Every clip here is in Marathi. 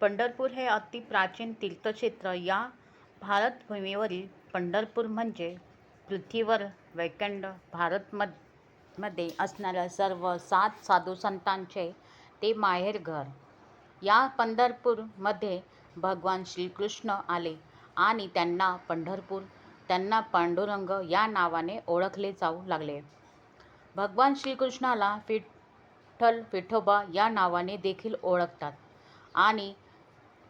पंढरपूर हे अति प्राचीन तीर्थक्षेत्र या भारतभूमीवरील पंढरपूर म्हणजे पृथ्वीवर वैकंड भारतममध्ये असणाऱ्या सर्व सात साधू संतांचे ते माहेरघर. या पंढरपूरमध्ये भगवान श्रीकृष्ण आले आणि त्यांना पंढरपूर त्यांना पांडुरंग या नावाने ओळखले जाऊ लागले. भगवान श्रीकृष्णाला विठ्ठल विठोबा या नावाने देखील ओळखतात आणि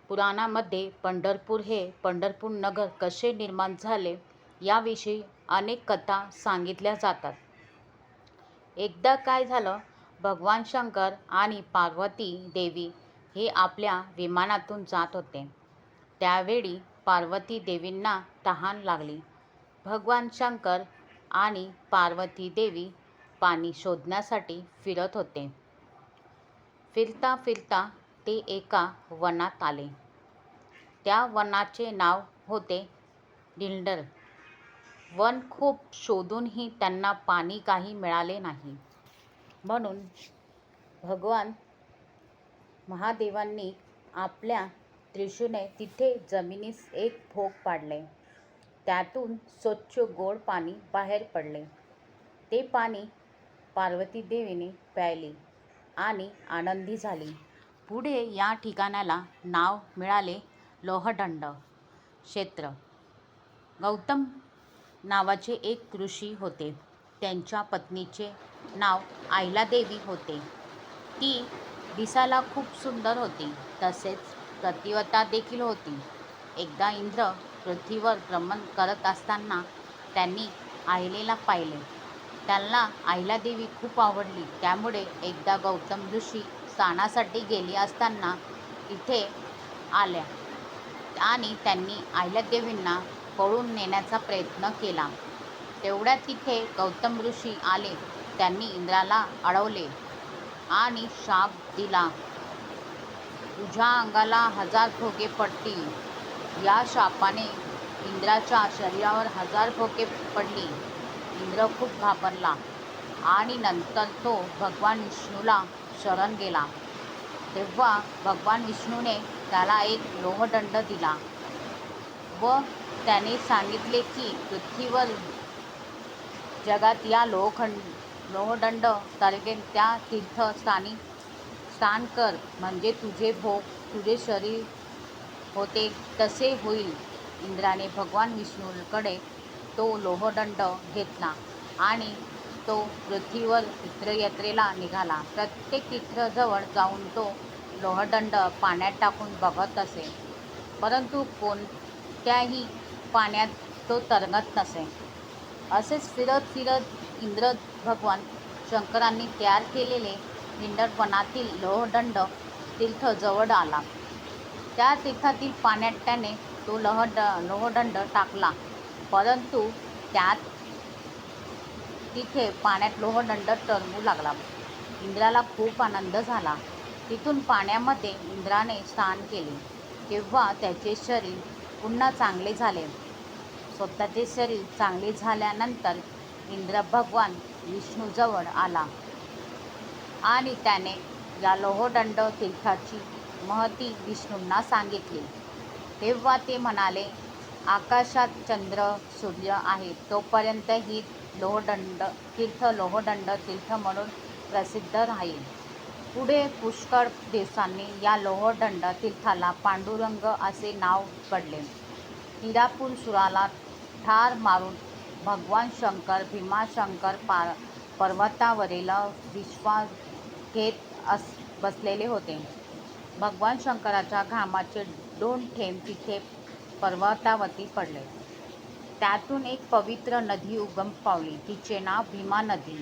पुराणामध्ये पंढरपूर हे पंढरपूर नगर कसे निर्माण झाले याविषयी अनेक कथा सांगितल्या जातात. एकदा काय झालं भगवान शंकर आणि पार्वती देवी हे आपल्या विमानातून जात होते. त्यावेळी पार्वती देवींना तहान लागली. भगवान शंकर आणि पार्वती देवी पाणी शोधण्यासाठी फिरत होते. फिरता फिरता ते एका वनात आले. त्या वनाचे नाव होते दिंडोर वन. खूप शोधूनही त्यांना पाणी काही मिळाले नाही. म्हणून भगवान महादेवांनी आपल्या त्रिशूने तिथे जमिनीस एक भोग पाडले. त्यातून स्वच्छ गोड पाणी बाहेर पडले. ते पाणी पार्वती देवीने प्यायली आणि आनंदी झाली. पुढे या ठिकाणाला नाव मिळाले लोहदंड क्षेत्र. गौतम नावाचे एक ऋषी होते. त्यांच्या पत्नीचे नाव अहल्यादेवी होते. ती दिसायला खूप सुंदर होती तसेच प्रतिवता देखील होती. एकदा इंद्र पृथ्वीवर भ्रमण करत असताना त्यांनी आईलेला पाहिले. त्यांना अहल्यादेवी खूप आवडली. त्यामुळे एकदा गौतम ऋषी स्नानासाठी गेली असताना तिथे आल्या आणि त्यांनी अहिल्यादेवींना पळून नेण्याचा प्रयत्न केला. तेवढ्यात तिथे गौतम ऋषी आले. त्यांनी इंद्राला अडवले आणि शाप दिला तुझ्या अंगाला हजार भोगे पडतील. या शापाने इंद्राच्या शरीरावर हजार भोके पडली. इंद्र खूप घाबरला आणि नंतर तो भगवान विष्णूला शरण गेला. तेव्हा भगवान विष्णूने त्याला एक लोहदंड दिला व त्याने सांगितले की पृथ्वीवर जगात या लोहखंड लोहदंड तारखे त्या तीर्थस्थानी स्नान कर म्हणजे तुझे भोग तुझे शरीर होते तसे होईल. इंद्राने भगवान विष्णूकडे तो लोहदंड घेतला आणि तो पृथ्वीवर तीर्थयात्रेला निघाला. प्रत्येक तीर्थजवळ जाऊन तो लोहदंड पाण्यात टाकून बघत असे परंतु कोणत्याही पाण्यात तो तरंगत नसे. असेच फिरत फिरत इंद्र भगवान शंकरांनी तयार केलेले हिंडरपणातील लोहदंड तीर्थ जवळ आला. त्या तीर्थातील पाण्यात त्याने तो लोहदंड टाकला परंतु त्यात तिथे पाण्यात लोहदंड तरंगू लागला. इंद्राला खूप आनंद झाला. तिथून पाण्यामध्ये इंद्राने स्नान केले तेव्हा त्याचे शरीर पुन्हा चांगले झाले. स्वतःचे शरीर चांगले झाल्यानंतर इंद्र भगवान विष्णूजवळ आला आणि त्याने या लोहदंड तीर्थाची महती विष्णूंना सांगितली. तेव्हा ते म्हणाले आकाशात चंद्र सूर्य आहे तोपर्यंत ही लोहदंड तीर्थ लोहदंड तीर्थ म्हणून प्रसिद्ध राहील. पुढे पुष्कळ दिवसांनी या लोहदंड तीर्थाला पांडुरंग असे नाव पडले. त्रिपुरासुराला ठार मारून भगवान शंकर भीमाशंकर पर्वतावरील विश्वास घेत बसलेले होते. भगवान शंकराच्या घामाचे दोन थेंब तिथे पर्वतावरती पडले. त्यातून एक पवित्र नदी उगम पावली. तिचे नाव भीमा नदी.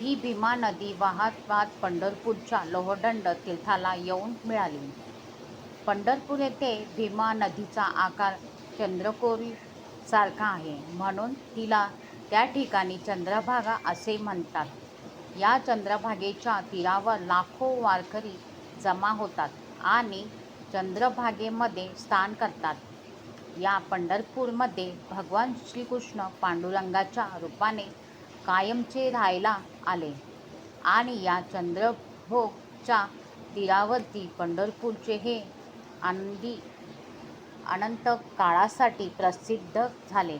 ही भीमा नदी वाहत वाहत पंढरपूरच्या लोहदंड तीर्थाला येऊन मिळाली. पंढरपूर येथे भीमा नदीचा आकार चंद्रकोरी सारखा आहे म्हणून तिला त्या ठिकाणी चंद्रभागा असे म्हणतात. या चंद्रभागेच्या तीरावर लाखो वारकरी जमा होतात आणि चंद्रभागेमध्ये स्नान करतात. या पंढरपूरमध्ये भगवान श्रीकृष्ण पांडुरंगाच्या रूपाने कायमचे राहायला आले. आणि या चंद्रभोगच्या तीरावरती पंढरपूरचे हे आनंदी अनंत काळासाठी प्रसिद्ध झाले.